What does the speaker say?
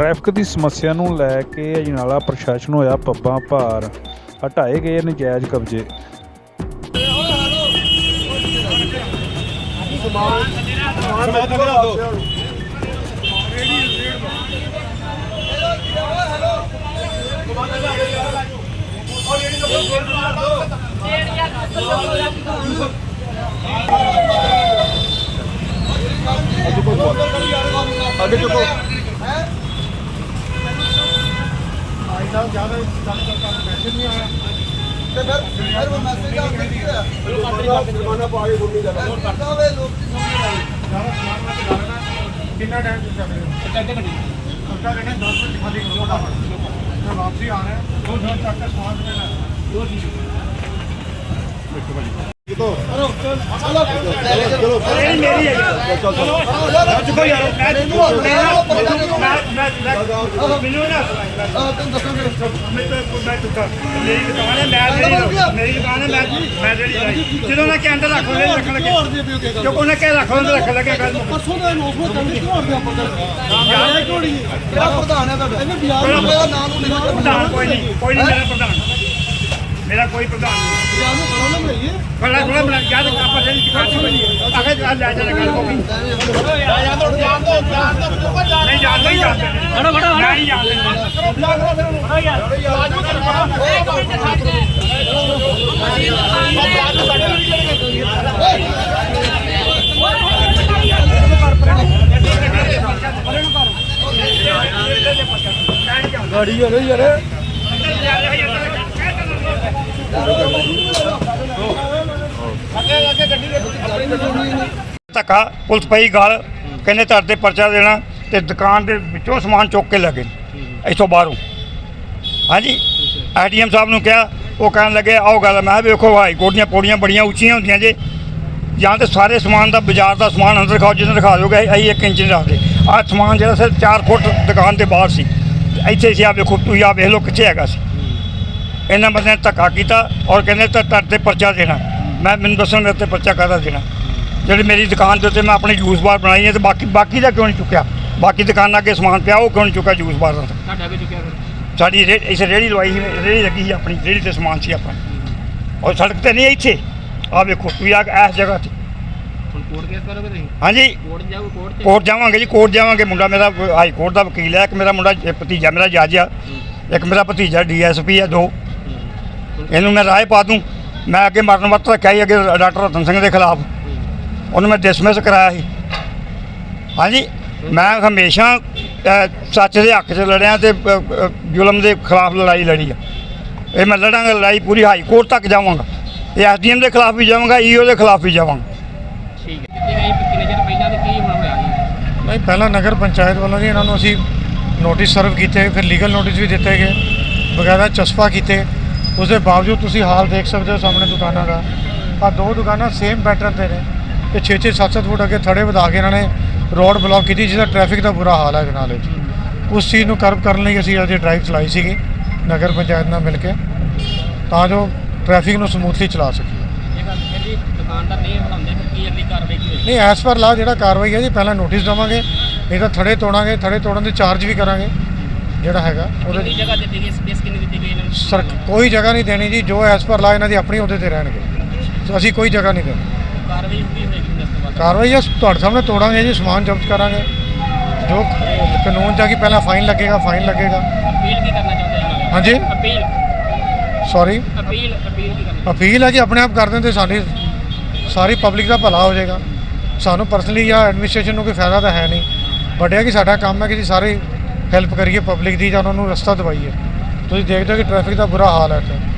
Traffic ਦੀ ਸਮੱਸਿਆ ਨੂੰ ਲੈ ਕੇ ਅਜਨਾਲਾ ਪ੍ਰਸ਼ਾਸਨ ਹੋਇਆ ਪੱਬਾਂ ਭਾਰ, ਹਟਾਏ ਗਏ ਨਜਾਇਜ਼ ਕਬਜ਼ੇ। ਅੱਗੇ ਚੁੱਕੋ। ਤੇ ਫਿਰ ਫਿਰ ਉਹ ਮੈਸੇਜ ਆ ਗਿਆ ਜੁਰਮਾਨਾ ਪਾ ਕੇ ਗੁੰਡੀ ਦਾ ਵੇ ਲੋਕ ਦੀ ਸੁਣੀ ਨਹੀਂ ਕਿੰਨਾ ਟਾਈਮ ਤੁਸੀਂ ਚੱਲ ਰਹੇ ਹੋ ਅੱਧਾ ਘੰਟੇ। ਅੱਧਾ ਘੰਟੇ 10 ਮਿੰਟ ਖਾਲੀ ਕਰੋ ਦਾ ਵਾਪਸੀ ਆ ਰਿਹਾ। ਦੋ ਦਿਨ ਤੱਕ ਦਾ ਸਮਾਨ ਦੇਣਾ। ਦੋ ਜੀ ਚਲੋ ਚਲੋ ਚਲੋ ਇਹ ਮੇਰੀ ਹੈ ਚਲੋ ਚੁੱਕੋ ਯਾਰ ਮੈਂ ਮੈਨੂੰ ਮੈਂ ਮੈਂ ਮੈਨੂੰ ਨਾ। ਆ ਤੈਨੂੰ ਦੱਸਾਂਗੇ ਮੈਂ ਮੈਂ ਚੁੱਕਾ। ਮੇਰੀ ਦੁਕਾਨ ਹੈ ਮੈਂ ਜਿਹੜੀ ਮੇਰੀ ਦੁਕਾਨ ਹੈ ਮੈਂ ਮੈਂ ਜਿਹੜੀ। ਜਦੋਂ ਨਾ ਕੇ ਅੰਦਰ ਰੱਖ ਲੈ ਰੱਖਣ ਲੱਗੇ ਜੋ ਕੋਨੇ ਕੇ ਰੱਖ ਲੈ ਰੱਖ ਲੱਗੇ ਗੱਲ। ਪਰਸੋਂ ਦਾ ਨੋਕੋ ਕੰਮ ਕਿਉਂ ਹਟਦੇ ਆਪਾਂ ਕਰ ਯਾਰ ਕੋੜੀ ਕਿਹੜਾ ਪ੍ਰਧਾਨ ਹੈ ਤੁਹਾਡਾ? ਇਹਨੇ ਬਿਆਨ ਹੋਇਆ ਨਾਂ ਨੂੰ ਲਿਖਾ ਪ੍ਰਧਾਨ ਕੋਈ ਨਹੀਂ ਕੋਈ ਨਹੀਂ ਮੇਰਾ ਪ੍ਰਧਾਨ। ਮੇਰਾ ਕੋਈ ਪ੍ਰਧਾਨ ਨਹੀਂ। ਬਿਆਨ ਨੂੰ ਕਰੋ ਨਾ ਮੇਰੀ ਫੜਾ ਫੜਾ ਬਣਾ ਯਾਦ ਆਪਾਂ ਜਿਹੜੀ ਸੀ ਬਣੀ ਆਖੇ ਲੈ ਜਾ ਗੱਲ ਹੋ ਗਈ। ਨਹੀਂ ਜਾਣ ਨਹੀਂ ਜਾਂਦੇ ਫੜੋ ਫੜੋ ਨਹੀਂ ਜਾਂਦੇ ਗਾੜੀ ਹੋ ਰਹੀ ਯਾਰ। ਧੱਕਾ, ਪੁਲਿਸ ਪਈ ਗੱਲ, ਕਹਿੰਦੇ ਤੁਹਾਡੇ ਤੇ ਪਰਚਾ ਦੇਣਾ ਤੇ ਦੁਕਾਨ ਦੇ ਵਿੱਚੋਂ ਸਮਾਨ ਚੁੱਕ ਕੇ ਲੱਗੇ ਇੱਥੋਂ ਬਾਹਰੋਂ। ਹਾਂਜੀ? ਐਟੀਐਮ ਸਾਹਿਬ ਨੂੰ ਕਿਹਾ, ਉਹ ਕਹਿਣ ਲੱਗੇ, ਆਓ ਗੱਲ, ਮੈਂ ਕਿਹਾ, ਵੇਖੋ, ਹਾਈ ਕੋਰਟ ਦੀਆਂ ਪੌੜੀਆਂ ਬੜੀਆਂ ਉੱਚੀਆਂ ਹੁੰਦੀਆਂ ਜੇ, ਜਾਂ ਤੇ ਸਾਰੇ ਸਮਾਨ ਦਾ, ਬਾਜ਼ਾਰ ਦਾ ਸਮਾਨ ਅੰਦਰ ਖਾਓ ਜਿੰਨੇ ਦਿਖਾ ਦੋਗੇ ਅਸੀਂ 1 ਇੰਚ ਰੱਖਦੇ। ਆਹ ਸਮਾਨ ਜਿਹੜਾ ਸਿਰ 4 ਫੁੱਟ ਦੁਕਾਨ ਦੇ ਬਾਹਰ ਸੀ। ਇੱਥੇ ਸੀ ਆ ਵੇਖੋ, ਤੁਸੀਂ ਆ ਵੇਖ ਲਓ, ਕਿੱਥੇ ਹੈਗਾ ਸੀ। ਇਹਨਾਂ ਬੰਦਿਆਂ ਨੇ ਧੱਕਾ ਕੀਤਾ ਔਰ ਕਹਿੰਦੇ ਤਾਂ ਤੁਹਾਡੇ ਤੇ ਪਰਚਾ ਦੇਣਾ। ਮੈਂ ਮੈਨੂੰ ਦੱਸਣ ਮੇਰੇ ਤੇ ਪਰਚਾ ਕਾਹਦਾ ਦੇਣਾ। ਜਿਹੜੀ ਮੇਰੀ ਦੁਕਾਨ ਦੇ ਉੱਤੇ ਮੈਂ ਆਪਣੀ ਜੂਸ ਬਾਰ ਬਣਾਈ ਹੈ ਤੇ ਬਾਕੀ ਬਾਕੀ ਦਾ ਕਿਉਂ ਨਹੀਂ ਚੁੱਕਿਆ? ਬਾਕੀ ਦੁਕਾਨਾਂ ਅੱਗੇ ਸਮਾਨ ਪਿਆ ਉਹ ਕਿਉਂ ਨਹੀਂ ਚੁੱਕਿਆ ਜੂਸ ਬਾਰ ਦਾ? ਤੁਹਾਡਾ ਵੀ ਚੁੱਕਿਆ ਸਾਡੀ ਇਸ ਰੇੜੀ ਲਵਾਈ ਸੀ ਰੇੜੀ ਲੱਗੀ ਸੀ ਆਪਣੀ ਰੇੜੀ ਤੇ ਸਮਾਨ ਸੀ ਆਪਣਾ। ਔਰ ਸੜਕ ਤੇ ਨਹੀਂ ਇੱਥੇ। ਆ ਵੇਖੋ ਤੁਸੀਂ ਆ ਇਸ ਜਗ੍ਹਾ ਤੇ। ਹਾਂਜੀ। ਕੋਰਟ ਜਾਵਾਂਗੇ ਜੀ ਕੋਰਟ ਜਾਵਾਂਗੇ। ਮੁੰਡਾ ਮੇਰਾ ਹਾਈ ਕੋਰਟ ਦਾ ਵਕੀਲ ਹੈ ਇੱਕ ਮੇਰਾ ਮੁੰਡਾ ਭਤੀਜਾ ਮੇਰਾ ਜੱਜ ਆ ਇੱਕ ਮੇਰਾ ਭਤੀਜਾ ਡੀਐਸਪੀ ਆ ਦੋ। ਇਹਨੂੰ ਮੈਂ ਰਾਏ ਪਾ ਦੂੰ। ਮੈਂ ਅੱਗੇ ਮਰਨ ਵਰਤ ਰੱਖਿਆ ਸੀ ਅੱਗੇ ਡਾਕਟਰ ਰਤਨ ਸਿੰਘ ਦੇ ਖਿਲਾਫ। ਉਹਨੂੰ ਮੈਂ ਡਿਸਮਿਸ ਕਰਾਇਆ ਸੀ। ਹਾਂਜੀ ਮੈਂ ਹਮੇਸ਼ਾ ਸੱਚ ਦੇ ਹੱਕ 'ਚ ਲੜਿਆ ਤੇ ਜ਼ੁਲਮ ਦੇ ਖਿਲਾਫ ਲੜਾਈ ਲੜੀ ਆ। ਇਹ ਮੈਂ ਲੜਾਂਗਾ ਲੜਾਈ ਪੂਰੀ ਹਾਈ ਕੋਰਟ ਤੱਕ ਜਾਵਾਂਗਾ। ਇਹ ਐਸਡੀਐਮ ਦੇ ਖਿਲਾਫ ਵੀ ਜਾਵਾਂਗਾ ਈਓ ਦੇ ਖਿਲਾਫ ਵੀ ਜਾਵਾਂਗਾ। ਠੀਕ ਹੈ। ਪਹਿਲਾਂ ਤੇ ਕੀ ਹੁਣ ਹੋਇਆ? ਜੀ ਨਹੀਂ ਪਹਿਲਾਂ ਨਗਰ ਪੰਚਾਇਤ ਵੱਲੋਂ ਜੀ ਇਹਨਾਂ ਨੂੰ ਅਸੀਂ ਨੋਟਿਸ ਸਰਵ ਕੀਤੇ ਫਿਰ ਲੀਗਲ ਨੋਟਿਸ ਵੀ ਦਿੱਤੇ ਗਏ ਬਕਾਇਦਾ ਚਸਪਾ ਕੀਤੇ। ਉਸ ਦੇ ਬਾਵਜੂਦ ਤੁਸੀਂ ਹਾਲ ਦੇਖ ਸਕਦੇ ਹੋ ਸਾਹਮਣੇ ਦੁਕਾਨਾਂ ਦਾ। ਆ ਦੋ ਦੁਕਾਨਾਂ ਸੇਮ ਪੈਟਰਨ ਤੇ ਨੇ। ਤੇ 6-6 7-7 ਫੁੱਟ ਅੱਗੇ ਥੜੇ ਵਧਾ ਕੇ ਇਹਨਾਂ ਨੇ ਰੋਡ ਬਲੌਕ ਕੀਤੀ ਜਿਹਦਾ ਟ੍ਰੈਫਿਕ ਦਾ ਬੁਰਾ ਹਾਲ ਹੈ ਜਨਾਲੇ 'ਚ ਉਸ ਚੀਜ਼ ਨੂੰ ਕਰਬ ਕਰਨ ਲਈ ਅਸੀਂ ਅੱਜ ਡਰਾਈਵ ਚਲਾਈ ਸੀਗੀ ਨਗਰ ਪੰਚਾਇਤ ਨਾਲ ਮਿਲ ਕੇ। ਤਾਂ ਜੋ ਟ੍ਰੈਫਿਕ ਨੂੰ ਸਮੂਥਲੀ ਚਲਾ ਸਕੀਏ। ਜੀ ਨਹੀਂ ਐਸ ਪਰ ਲਾ ਜਿਹੜਾ ਕਾਰਵਾਈ ਹੈ ਜੀ ਪਹਿਲਾਂ ਨੋਟਿਸ ਦੇਵਾਂਗੇ ਨਹੀਂ ਤਾਂ ਥੜੇ ਤੋੜਾਂਗੇ ਥੜੇ ਤੋੜਨ ਦੇ ਚਾਰਜ ਵੀ ਕਰਾਂਗੇ। ਜਿਹੜਾ ਹੈਗਾ ਕਿੰਨੀ ਉਹਦੇ ਜਗ੍ਹਾ ਦਿੱਤੀ ਗਈ ਸਪੇਸ ਕਿੰਨੀ ਦਿੱਤੀ ਗਈ ਇਹਨਾਂ ਨੂੰ? ਸਰ ਕੋਈ ਜਗ੍ਹਾ ਨਹੀਂ ਦੇਣੀ ਜੀ ਜੋ ਐਸ ਪਰ ਲਾ ਇਹਨਾਂ ਦੀ ਆਪਣੀ ਉਹਦੇ ਤੇ ਰਹਿਣਗੇ। ਸੋ ਅਸੀਂ ਕੋਈ ਜਗ੍ਹਾ ਨਹੀਂ ਦੇਣੀ। ਕਾਰਵਾਈ ਕੀ ਹੋਏਗੀ ਇਸ ਤੋਂ ਬਾਅਦ? ਕਾਰਵਾਈ ਹੈ ਤੁਹਾਡੇ ਸਾਹਮਣੇ ਤੋੜਾਂਗੇ ਜੀ ਸਮਾਨ ਜ਼ਬਤ ਕਰਾਂਗੇ। ਜੋ ਕਾਨੂੰਨ ਚ ਆ ਕਿ ਪਹਿਲਾਂ ਫਾਈਨ ਲੱਗੇਗਾ ਫਾਈਨ ਲੱਗੇਗਾ। ਅਪੀਲ ਕੀ ਕਰਨਾ ਚਾਹੁੰਦੇ ਹੋ ਨਾਲ ਹਾਂਜੀ? ਅਪੀਲ। ਸੌਰੀ ਅਪੀਲ ਅਪੀਲ ਕੀ ਕਰਨਾ ਅਪੀਲ ਹੈ ਜੀ ਆਪਣੇ ਆਪ ਕਰ ਦਿੰਦੇ ਤੇ ਸਾਡੀ ਸਾਰੀ ਪਬਲਿਕ ਦਾ ਭਲਾ ਹੋ ਜਾਏਗਾ। ਸਾਨੂੰ ਪਰਸਨਲੀ ਜਾਂ ਐਡਮਿਨਿਸਟ੍ਰੇਸ਼ਨ ਨੂੰ ਕੋਈ ਫਾਇਦਾ ਤਾਂ ਹੈ ਨਹੀਂ। ਹੈ ਕਿ ਸਾਡਾ ਕੰਮ ਹੈ ਕਿ ਅਸੀਂ ਸਾਰੇ ਹੈਲਪ ਕਰੀਏ ਪਬਲਿਕ ਦੀ ਜਾਂ ਉਹਨਾਂ ਨੂੰ ਰਸਤਾ ਦਵਾਈਏ। ਤੁਸੀਂ ਦੇਖਦੇ ਹੋ ਕਿ ਟ੍ਰੈਫਿਕ ਦਾ ਬੁਰਾ ਹਾਲ ਹੈ ਇੱਥੇ।